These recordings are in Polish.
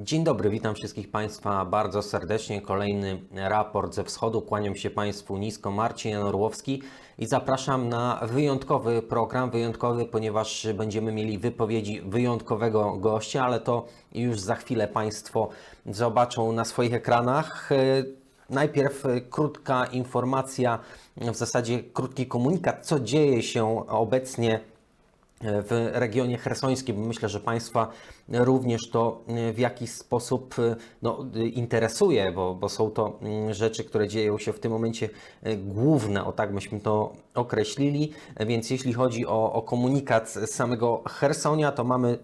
Dzień dobry, witam wszystkich Państwa bardzo serdecznie. Kolejny raport ze wschodu. Kłaniam się Państwu nisko. Marcin Jan Orłowski i zapraszam na wyjątkowy program. Wyjątkowy, ponieważ będziemy mieli wypowiedzi wyjątkowego gościa, ale to już za chwilę Państwo zobaczą na swoich ekranach. Najpierw krótka informacja, w zasadzie krótki komunikat, co dzieje się obecnie w regionie chersońskim. bo Myślę, że Państwa również to w jakiś sposób no, interesuje, bo, bo są to mm, rzeczy, które dzieją się w tym momencie e, główne, o tak byśmy to określili. Więc jeśli chodzi o, o komunikat z samego Chersonia, to mamy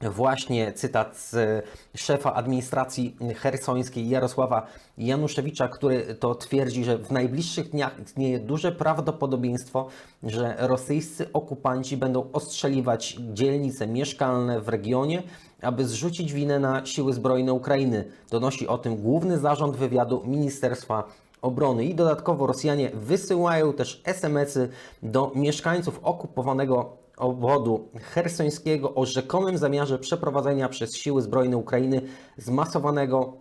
Właśnie cytat z szefa administracji hersońskiej Jarosława Januszewicza, który to twierdzi, że w najbliższych dniach istnieje duże prawdopodobieństwo, że rosyjscy okupanci będą ostrzeliwać dzielnice mieszkalne w regionie, aby zrzucić winę na siły zbrojne Ukrainy. Donosi o tym główny zarząd wywiadu Ministerstwa Obrony. I dodatkowo Rosjanie wysyłają też SMS-y do mieszkańców okupowanego obwodu hersońskiego o rzekomym zamiarze przeprowadzenia przez siły zbrojne Ukrainy zmasowanego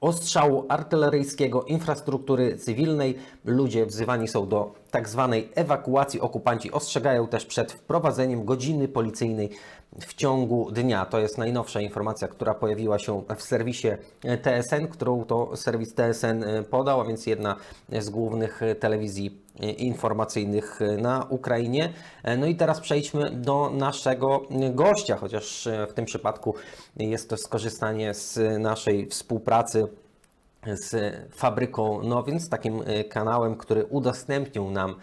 ostrzału artyleryjskiego infrastruktury cywilnej. Ludzie wzywani są do tak zwanej ewakuacji. Okupanci ostrzegają też przed wprowadzeniem godziny policyjnej w ciągu dnia. To jest najnowsza informacja, która pojawiła się w serwisie TSN, którą to serwis TSN podał, a więc jedna z głównych telewizji informacyjnych na Ukrainie. No i teraz przejdźmy do naszego gościa, chociaż w tym przypadku jest to skorzystanie z naszej współpracy z fabryką Nowin, z takim e, kanałem, który udostępnił nam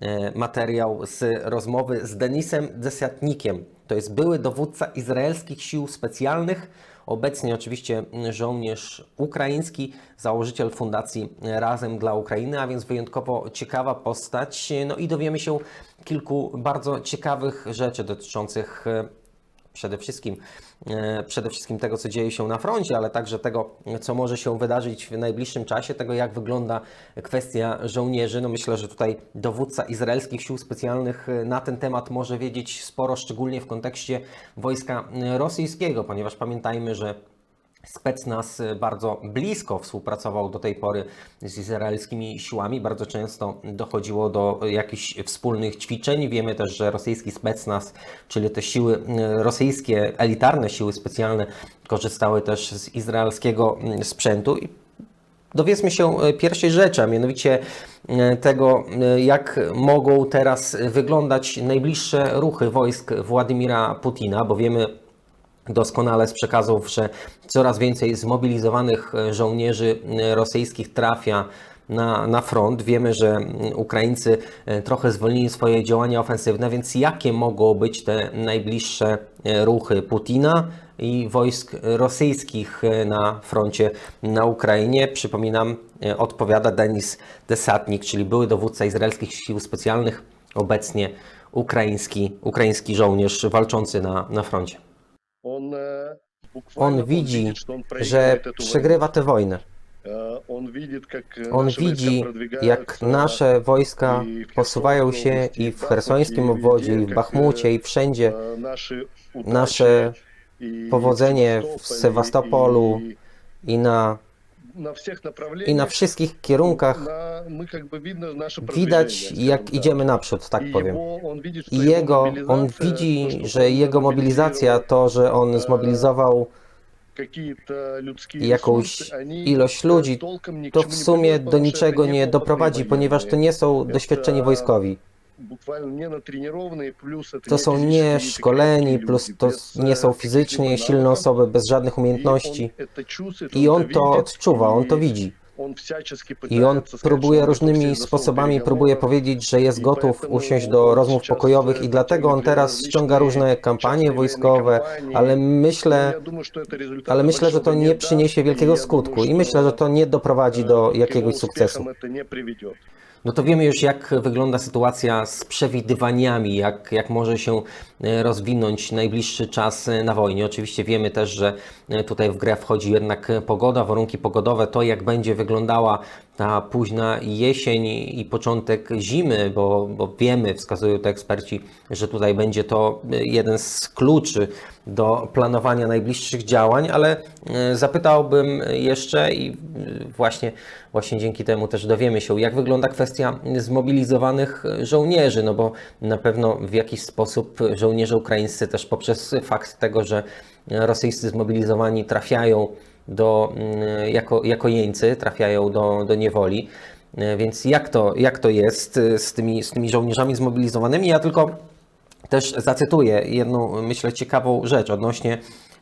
e, materiał z rozmowy z Denisem Desiatnikiem. To jest były dowódca izraelskich sił specjalnych, obecnie oczywiście żołnierz ukraiński, założyciel fundacji Razem dla Ukrainy, a więc wyjątkowo ciekawa postać. No i dowiemy się kilku bardzo ciekawych rzeczy dotyczących e, przede wszystkim, e, przede wszystkim tego, co dzieje się na froncie, ale także tego, co może się wydarzyć w najbliższym czasie, tego, jak wygląda kwestia żołnierzy. No myślę, że tutaj dowódca izraelskich sił specjalnych e, na ten temat może wiedzieć sporo, szczególnie w kontekście wojska e, rosyjskiego, ponieważ pamiętajmy, że Specnaz bardzo blisko współpracował do tej pory z izraelskimi siłami. Bardzo często dochodziło do jakichś wspólnych ćwiczeń. Wiemy też, że rosyjski Specnaz, czyli te siły e, rosyjskie, elitarne siły specjalne, korzystały też z izraelskiego mm, sprzętu. I Dowiedzmy się pierwszej rzeczy, a mianowicie tego, jak mogą teraz wyglądać najbliższe ruchy wojsk Władimira Putina, bo wiemy, doskonale z przekazów, że coraz więcej zmobilizowanych e, żołnierzy e, rosyjskich trafia na, na front. Wiemy, że Ukraińcy e, trochę zwolnili swoje działania ofensywne, więc jakie mogą być te najbliższe ruchy Putina i wojsk rosyjskich na froncie na Ukrainie? Przypominam, odpowiada Denis Desatnik, czyli były dowódca izraelskich sił specjalnych, obecnie ukraiński, ukraiński żołnierz walczący na, na froncie. On, e, widzi, że przegrywa tę wojnę. On widzi, jak nasze wojska posuwają się i w chersonskim obwodzie, i w Bachmucie, i wszędzie. Nasze powodzenie w Sewastopolu i na, i na wszystkich kierunkach widać, jak idziemy naprzód, tak powiem. I jego, on widzi, że jego mobilizacja, to, że on zmobilizował jakąś ilość ludzi, to w sumie do niczego nie doprowadzi, ponieważ to nie są doświadczeni wojskowi. To są nieszkoleni, plus to nie są fizycznie silne osoby bez żadnych umiejętności. I on to odczuwa, on to widzi. I on próbuje różnymi sposobami, próbuje powiedzieć, że jest gotów usiąść do rozmów pokojowych i dlatego on teraz ściąga różne kampanie wojskowe, ale myślę, ale myślę, że to nie przyniesie wielkiego skutku i myślę, że to nie doprowadzi do jakiegoś sukcesu. No to wiemy już, jak wygląda sytuacja z przewidywaniami, jak, jak może się rozwinąć najbliższy czas e, na wojnie. Oczywiście wiemy też, że e, tutaj w grę wchodzi jednak e, pogoda, warunki pogodowe, to jak będzie wyglądała ta późna jesień i początek zimy, bo, bo wiemy, wskazują to eksperci, że tutaj będzie to e, jeden z kluczy do planowania najbliższych działań, ale e, zapytałbym jeszcze i e, właśnie, właśnie dzięki temu też dowiemy się, jak wygląda kwestia zmobilizowanych żołnierzy, no bo na pewno w jakiś sposób żołnierze ukraińscy też poprzez fakt tego, że rosyjscy zmobilizowani trafiają do, mm, jako, jako jeńcy, trafiają do, do niewoli. Więc jak to, jak to jest z tymi, z tymi żołnierzami zmobilizowanymi? Ja tylko też zacytuję jedną, myślę, ciekawą rzecz odnośnie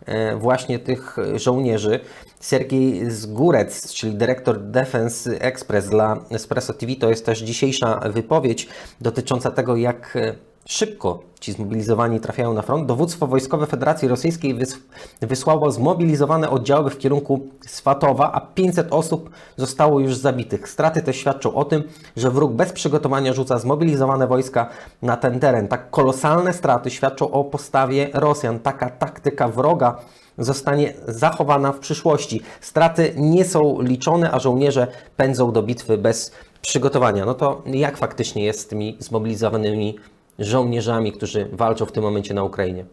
e, właśnie tych żołnierzy. Sergiej Zgurec, czyli dyrektor Defense Express dla Espresso TV, to jest też dzisiejsza wypowiedź dotycząca tego, jak e, szybko ci zmobilizowani trafiają na front. Dowództwo wojskowe Federacji Rosyjskiej wys- wysłało zmobilizowane oddziały w kierunku Swatowa, a 500 osób zostało już zabitych. Straty te świadczą o tym, że wróg bez przygotowania rzuca zmobilizowane wojska na ten teren. Tak kolosalne straty świadczą o postawie Rosjan. Taka taktyka wroga zostanie zachowana w przyszłości. Straty nie są liczone, a żołnierze pędzą do bitwy bez przygotowania. No to jak faktycznie jest z tymi zmobilizowanymi żołnierzami, którzy walczą w tym momencie na Ukrainie?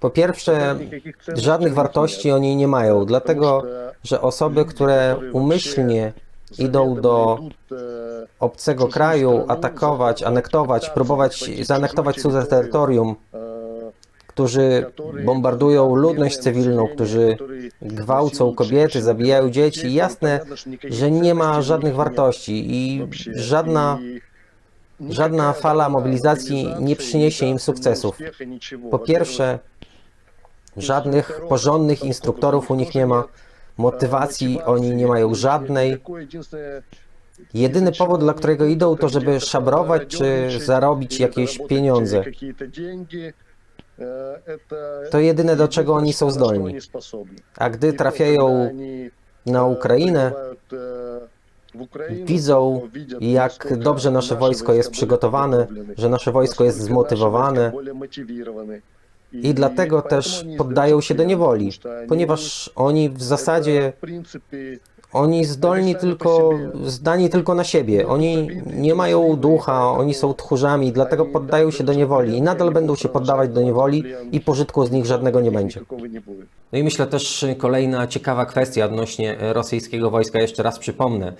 Po pierwsze, żadnych wartości oni nie mają, dlatego że osoby, które umyślnie idą do obcego kraju, atakować, anektować, próbować zaanektować cudze terytorium, którzy bombardują ludność cywilną, którzy gwałcą kobiety, zabijają dzieci, jasne, że nie ma żadnych wartości i żadna, żadna fala mobilizacji nie przyniesie im sukcesów. Po pierwsze, żadnych porządnych instruktorów u nich nie ma, motywacji oni nie mają żadnej. Jedyny powód, dla którego idą, to żeby szabrować czy zarobić jakieś pieniądze. To jedyne, do czego oni są zdolni. A gdy trafiają na Ukrainę, widzą, jak dobrze nasze wojsko jest przygotowane, że nasze wojsko jest zmotywowane i dlatego też poddają się do niewoli, ponieważ oni w zasadzie oni zdolni tylko, zdani tylko na siebie. Oni nie mają ducha, oni są tchórzami, dlatego poddają się do niewoli i nadal będą się poddawać do niewoli i pożytku z nich żadnego nie będzie. No i myślę też kolejna ciekawa kwestia odnośnie rosyjskiego wojska. Jeszcze raz przypomnę,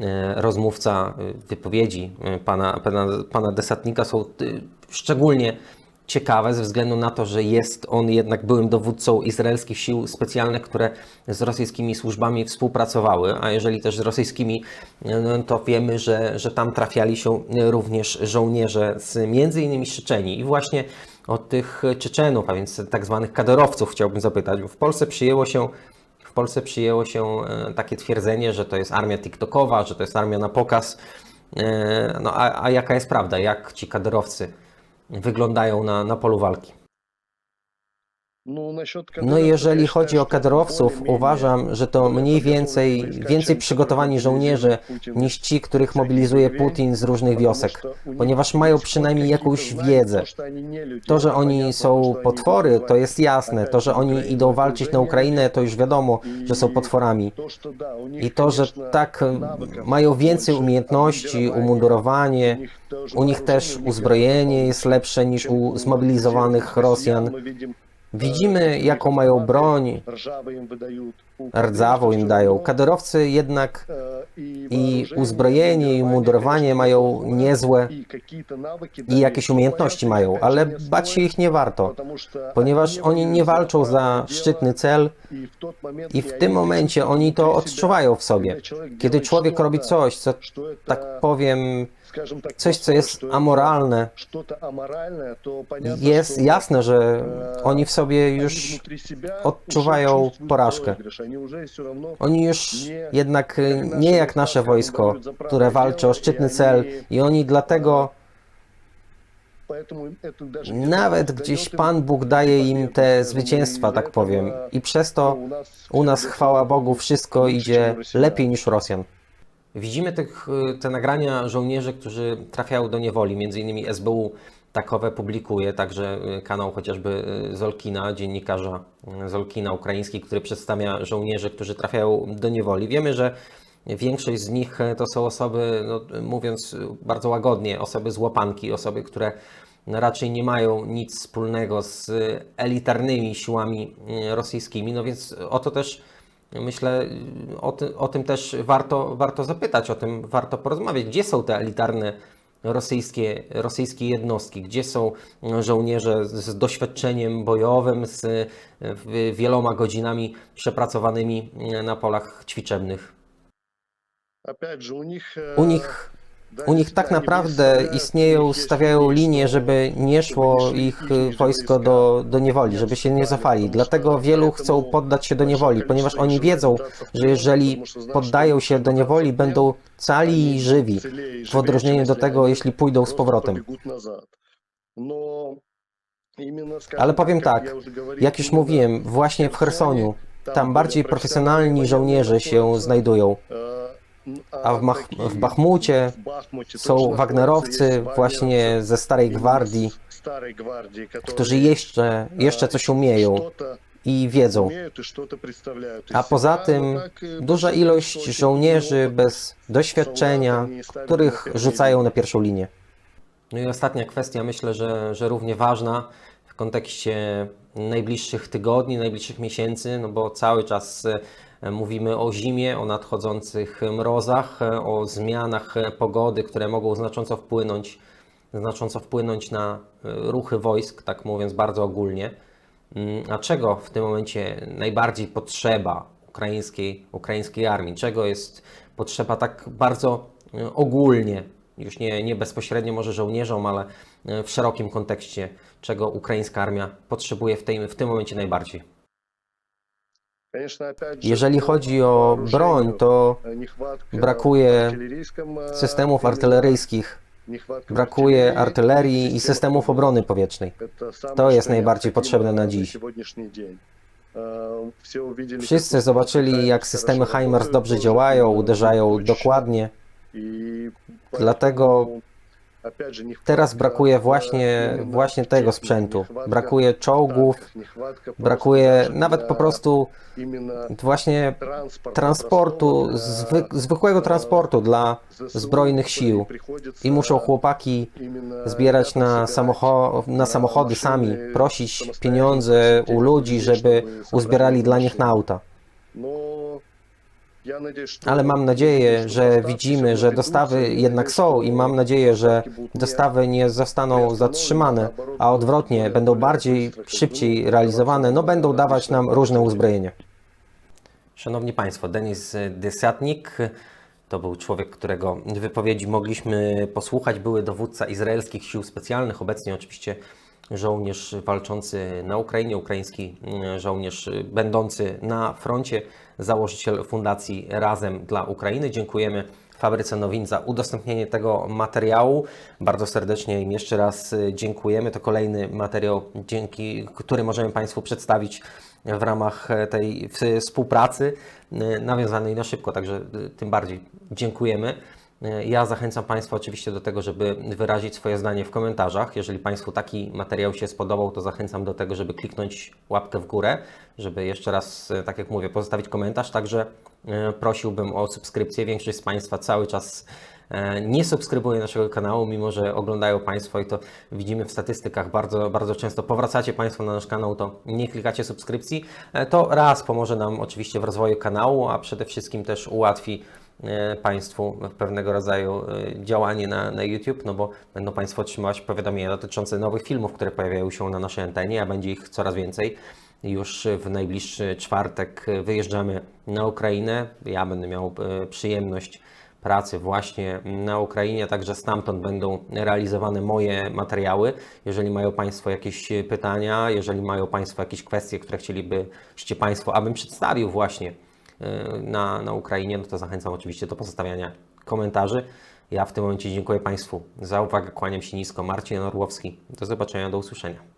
e, rozmówca e, wypowiedzi e, pana, pana, pana Desatnika są e, szczególnie ciekawe ze względu na to, że jest on jednak byłym dowódcą izraelskich sił specjalnych, które z rosyjskimi służbami współpracowały, a jeżeli też z rosyjskimi, no, to wiemy, że, że tam trafiali się również żołnierze z między innymi Czeczeni i właśnie od tych Czeczenów, a więc tak zwanych kaderowców chciałbym zapytać. W Polsce przyjęło się w Polsce przyjęło się e, takie twierdzenie, że to jest armia TikTokowa, że to jest armia na pokaz. E, No a, a jaka jest prawda? Jak ci kaderowcy wyglądają na, na polu walki? No jeżeli chodzi o kadrowców, uważam, że to mniej więcej, więcej przygotowani żołnierze niż ci, których mobilizuje Putin z różnych wiosek, ponieważ mają przynajmniej jakąś wiedzę. To, że oni są potwory, to jest jasne. To, że oni idą walczyć na Ukrainę, to już wiadomo, że są potworami. I to, że tak mają więcej umiejętności, umundurowanie, u nich też uzbrojenie jest lepsze niż u zmobilizowanych Rosjan. Widzimy, jaką mają broń, rdzawą im dają. Kadyrowcy jednak i uzbrojenie, i umundurowanie mają niezłe i jakieś umiejętności mają, ale bać się ich nie warto, ponieważ oni nie walczą za szczytny cel i w tym momencie oni to odczuwają w sobie. Kiedy człowiek robi coś, co tak powiem, coś, co jest amoralne, jest jasne, że oni w sobie już odczuwają porażkę. Oni już jednak nie jak nasze wojsko, które walczy o szczytny cel i oni dlatego nawet gdzieś Pan Bóg daje im te zwycięstwa, tak powiem. I przez to u nas, chwała Bogu, wszystko idzie lepiej niż Rosjan. Widzimy tych, y, te nagrania żołnierzy, którzy trafiają do niewoli, między innymi SBU takowe publikuje, także y, kanał chociażby y, Zolkina, dziennikarza y, Zolkina ukraiński, który przedstawia żołnierzy, którzy trafiają do niewoli. Wiemy, że większość z nich to są osoby, no, mówiąc bardzo łagodnie, osoby z łapanki, osoby, które raczej nie mają nic wspólnego z elitarnymi siłami rosyjskimi, no więc o to też Myślę, o, ty, o tym też warto, warto zapytać, o tym warto porozmawiać. Gdzie są te elitarne rosyjskie, rosyjskie jednostki, gdzie są żołnierze z doświadczeniem bojowym, z wieloma godzinami przepracowanymi na polach ćwiczebnych. U nich e, u nich tak naprawdę istnieją, stawiają linie, żeby nie szło ich y, wojsko do, do niewoli, żeby się nie cofali. Dlatego wielu chcą poddać się do niewoli, ponieważ oni wiedzą, że jeżeli poddają się do niewoli, będą cali i żywi, w odróżnieniu do tego, jeśli pójdą z powrotem. Ale powiem tak, jak już mówiłem, właśnie w Chersoniu, tam bardziej profesjonalni żołnierze się znajdują a w, Mach, w Bachmucie są Wagnerowcy właśnie ze Starej Gwardii, którzy jeszcze, jeszcze coś umieją i wiedzą. A poza tym duża ilość żołnierzy bez doświadczenia, których rzucają na pierwszą linię. No i ostatnia kwestia, myślę, że, że równie ważna w kontekście najbliższych tygodni, najbliższych miesięcy, no bo cały czas mówimy o zimie, o nadchodzących mrozach, e, o zmianach e, pogody, które mogą znacząco wpłynąć, znacząco wpłynąć na e, ruchy wojsk, tak mówiąc bardzo ogólnie. Mm, A czego w tym momencie najbardziej potrzeba ukraińskiej, ukraińskiej armii? Czego jest potrzeba tak bardzo e, ogólnie, już nie, nie bezpośrednio może żołnierzom, ale e, w szerokim kontekście, czego ukraińska armia potrzebuje w, tej, w tym momencie najbardziej? Jeżeli chodzi o broń, to brakuje systemów artyleryjskich, brakuje artylerii i systemów obrony powietrznej. To jest najbardziej potrzebne na dziś. Wszyscy zobaczyli, jak systemy HIMARS dobrze działają, uderzają dokładnie. Dlatego teraz brakuje właśnie, właśnie tego sprzętu. Brakuje czołgów, brakuje nawet po prostu właśnie transportu, zwy, zwykłego transportu dla zbrojnych sił. I muszą chłopaki zbierać na, samocho- na samochody sami, prosić pieniądze u ludzi, żeby uzbierali dla nich na auta. Ale mam nadzieję, że widzimy, że dostawy jednak są i mam nadzieję, że dostawy nie zostaną zatrzymane, a odwrotnie będą bardziej szybciej realizowane, no będą dawać nam różne uzbrojenie. Szanowni Państwo, Denis Desyatnik to był człowiek, którego wypowiedzi mogliśmy posłuchać. Były dowódca izraelskich sił specjalnych, obecnie oczywiście żołnierz walczący na Ukrainie, ukraiński mm, żołnierz będący na froncie, założyciel Fundacji Razem dla Ukrainy. Dziękujemy Fabryce Nowin za udostępnienie tego materiału. Bardzo serdecznie im jeszcze raz y, dziękujemy. To kolejny materiał, dzięki który możemy Państwu przedstawić w ramach e, tej współpracy y, nawiązanej na szybko, także y, tym bardziej dziękujemy. Y, Ja zachęcam Państwa oczywiście do tego, żeby wyrazić swoje zdanie w komentarzach. Jeżeli Państwu taki materiał się spodobał, to zachęcam do tego, żeby kliknąć łapkę w górę, żeby jeszcze raz, y, tak jak mówię, pozostawić komentarz. Także y, prosiłbym o subskrypcję. Większość z Państwa cały czas e, nie subskrybuje naszego kanału, mimo że oglądają Państwo i to widzimy w statystykach bardzo, bardzo często. Powracacie Państwo na nasz kanał, to nie klikacie subskrypcji. E, To raz pomoże nam oczywiście w rozwoju kanału, a przede wszystkim też ułatwi e, Państwu pewnego rodzaju e, działanie na, na YouTube, no bo będą Państwo otrzymywać powiadomienia dotyczące nowych filmów, które pojawiają się na naszej antenie, a będzie ich coraz więcej. Już w najbliższy czwartek wyjeżdżamy na Ukrainę. Ja będę miał e, przyjemność pracy właśnie na Ukrainie, także stamtąd będą realizowane moje materiały. Jeżeli mają Państwo jakieś pytania, jeżeli mają Państwo jakieś kwestie, które chcielibyście Państwo, abym przedstawił właśnie e, na, na Ukrainie, no to zachęcam oczywiście do pozostawiania komentarzy. Ja w tym momencie dziękuję Państwu za uwagę, kłaniam się nisko. Marcin Orłowski. Do zobaczenia, do usłyszenia.